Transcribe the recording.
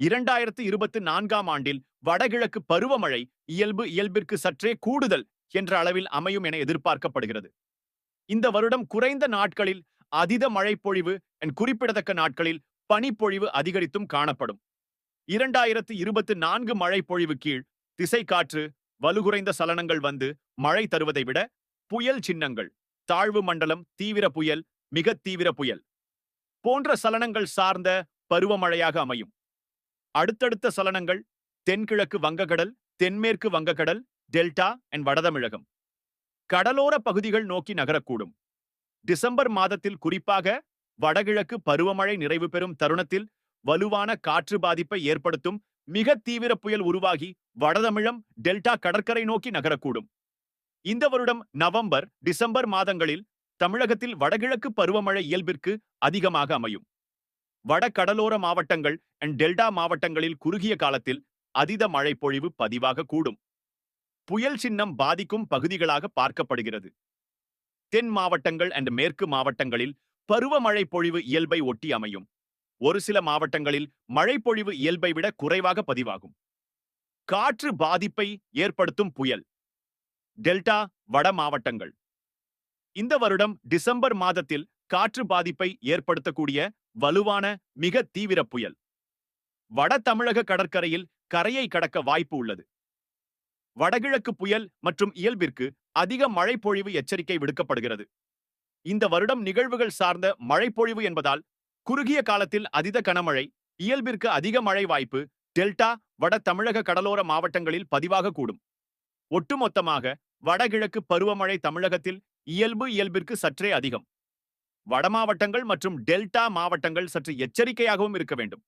இரண்டாயிரத்து இருபத்தி நான்காம் ஆண்டில் வடகிழக்கு பருவமழை இயல்பு இயல்பிற்கு சற்றே கூடுதல் என்ற அளவில் அமையும் என எதிர்பார்க்கப்படுகிறது. இந்த வருடம் குறைந்த நாட்களில் அதித மழைப்பொழிவு என் குறிப்பிடத்தக்க நாட்களில் பனிப்பொழிவு அதிகரித்தும் காணப்படும். இரண்டாயிரத்து இருபத்தி நான்கு மழைப்பொழிவு கீழ் திசை காற்று வலுகுறைந்த சலனங்கள் வந்து மழை தருவதை விட புயல் சின்னங்கள் தாழ்வு மண்டலம் தீவிர புயல் மிக தீவிர புயல் போன்ற சலனங்கள் சார்ந்த பருவமழையாக அமையும். அடுத்தடுத்த சலனங்கள் தென்கிழக்கு வங்கக்கடல் தென்மேற்கு வங்கக்கடல் டெல்டா அண்ட் வடதமிழகம். கடலோர பகுதிகள் நோக்கி நகரக்கூடும். டிசம்பர் மாதத்தில் குறிப்பாக வடகிழக்கு பருவமழை நிறைவு பெறும் தருணத்தில் வலுவான காற்று பாதிப்பை ஏற்படுத்தும் மிக தீவிர புயல் உருவாகி வடதமிழம் டெல்டா கடற்கரை நோக்கி நகரக்கூடும். இந்த வருடம் நவம்பர் டிசம்பர் மாதங்களில் தமிழகத்தில் வடகிழக்கு பருவமழை இயல்பிற்கு அதிகமாக அமையும். வட கடலோர மாவட்டங்கள் அண்ட் டெல்டா மாவட்டங்களில் குறுகிய காலத்தில் அதித மழை பொழிவு பதிவாக கூடும். புயல் சின்னம் பாதிக்கும் பகுதிகளாக பார்க்கப்படுகிறது. தென் மாவட்டங்கள் அண்ட் மேற்கு மாவட்டங்களில் பருவமழை பொழிவு இயல்பை ஒட்டி அமையும். ஒரு சில மாவட்டங்களில் மழைப்பொழிவு இயல்பை விட குறைவாக பதிவாகும். காற்று பாதிப்பை ஏற்படுத்தும் புயல். டெல்டா வட மாவட்டங்கள். இந்த வருடம் டிசம்பர் மாதத்தில் காற்று பாதிப்பை ஏற்படுத்தக்கூடிய வலுவான மிக தீவிர புயல். வட தமிழக கடற்கரையில் கரையை கடக்க வாய்ப்பு உள்ளது. வடகிழக்கு புயல் மற்றும் இயல்பிற்கு அதிக மழைப்பொழிவு எச்சரிக்கை விடுக்கப்படுகிறது. இந்த வருடம் நிகழ்வுகள் சார்ந்த மழைப்பொழிவு என்பதால் குறுகிய காலத்தில் அதித கனமழை இயல்பிற்கு அதிக மழை வாய்ப்பு டெல்டா வட தமிழக கடலோர மாவட்டங்களில் பதிவாக கூடும். ஒட்டுமொத்தமாக வடகிழக்கு பருவமழை தமிழகத்தில் இயல்பு இயல்பிற்கு சற்றே அதிகம். வட மாவட்டங்கள் மற்றும் டெல்டா மாவட்டங்கள் சற்று எச்சரிக்கையாகவும் இருக்க வேண்டும்.